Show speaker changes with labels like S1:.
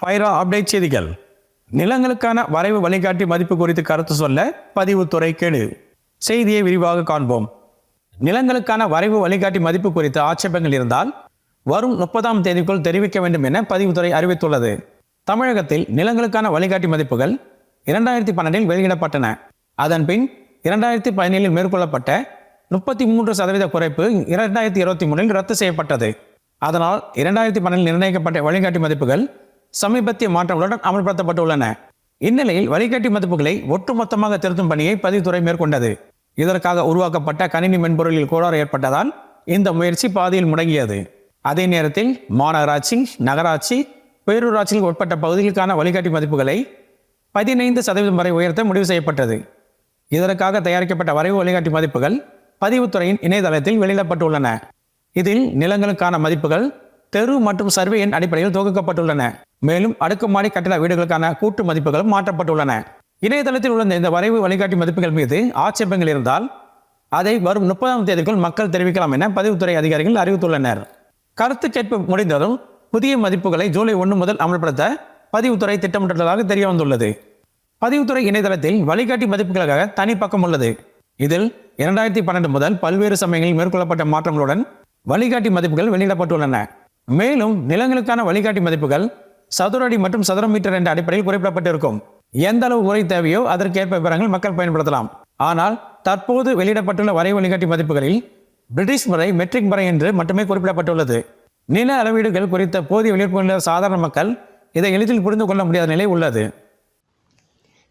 S1: Faira update செய்திகள். நிலங்களுக்கான வரைவு வழிகாட்டி மதிப்பு குறித்து கருத்து சொல்ல பதிவுத்துறை கேடு. செய்தியை விரிவாக காண்போம். நிலங்களுக்கான வரைவு வழிகாட்டி மதிப்பு குறித்து ஆட்சேபங்கள் இருந்தால் வரும் முப்பதாம் தேதிக்குள் தெரிவிக்க வேண்டும் என பதிவுத்துறை அறிவித்துள்ளது. தமிழகத்தில் நிலங்களுக்கான வழிகாட்டி மதிப்புகள் இரண்டாயிரத்தி பன்னெண்டில் வெளியிடப்பட்டன. அதன்பின் இரண்டாயிரத்தி பதினேழில் மேற்கொள்ளப்பட்ட முப்பத்தி மூன்று சதவீத குறைப்பு இரண்டாயிரத்தி இருபத்தி மூணில் ரத்து செய்யப்பட்டது. அதனால் இரண்டாயிரத்தி பன்னெண்டில் நிர்ணயிக்கப்பட்ட வழிகாட்டி மதிப்புகள் சமீபத்திய மாற்றங்களுடன் அமல்படுத்தப்பட்டுள்ளன. இந்நிலையில் வழிகாட்டி மதிப்புகளை ஒட்டுமொத்தமாக திருத்தும் பணியை பதிவுத்துறை மேற்கொண்டது. இதற்காக உருவாக்கப்பட்ட கணினி மென்பொருளில் கோளாறு ஏற்பட்டதால் இந்த முயற்சி பாதியில் முடங்கியது. அதே நேரத்தில் மாநகராட்சி நகராட்சி பேரூராட்சியில் உட்பட்ட பகுதிகளுக்கான வழிகாட்டி மதிப்புகளை பதினைந்து சதவீதம் வரை உயர்த்த முடிவு செய்யப்பட்டது. இதற்காக தயாரிக்கப்பட்ட வரைவு வழிகாட்டி மதிப்புகள் பதிவுத்துறையின் இணையதளத்தில் வெளியிடப்பட்டுள்ளன. இதில் நிலங்களுக்கான மதிப்புகள் தெரு மற்றும் சர்வே எண் அடிப்படையில் தொகுக்கப்பட்டுள்ளன. மேலும் அடுக்குமாடி கட்டிட வீடுகளுக்கான கூட்டு மதிப்புகளும் மாற்றப்பட்டுள்ளன. இணையதளத்தில் உள்ள இந்த வரைவு வழிகாட்டி மதிப்புகள் மீது ஆட்சேபங்கள் இருந்தால் அதை வரும் முப்பதாம் தேதிக்குள் மக்கள் தெரிவிக்கலாம் என பதிவுத்துறை அதிகாரிகள் அறிவித்துள்ளனர். கருத்து கேட்பு முடிந்ததும் புதிய மதிப்புகளை ஜூலை ஒன்று முதல் அமல்படுத்த பதிவுத்துறை திட்டமிட்டுள்ளதாக தெரிய வந்துள்ளது பதிவுத்துறை இணையதளத்தில் வழிகாட்டி மதிப்புகளுக்காக தனி பக்கம் உள்ளது. இதில் இரண்டாயிரத்தி பன்னெண்டு முதல் பல்வேறு சமயங்களில் மேற்கொள்ளப்பட்ட மாற்றங்களுடன் வழிகாட்டி மதிப்புகள் வெளியிடப்பட்டுள்ளன. மேலும் நிலங்களுக்கான வழிகாட்டி மதிப்புகள் சதுர அடி மற்றும் சதுர மீட்டர் என்ற அடிப்படையில் குறிப்பிடப்பட்டிருக்கும். எந்த அளவு உரை தேவையோ அதற்கேற்ப விவரங்கள் மக்கள் பயன்படுத்தலாம். ஆனால் தற்போது வெளியிடப்பட்டுள்ள வரை வழிகாட்டி மதிப்புகளில் பிரிட்டிஷ் முறை மெட்ரிக் முறை என்று மட்டுமே குறிப்பிடப்பட்டுள்ளது. நில அளவீடுகள் குறித்த போதிய விழிப்புணர்வு சாதாரண மக்கள் இதை எளிதில் புரிந்து கொள்ள முடியாத நிலை உள்ளது.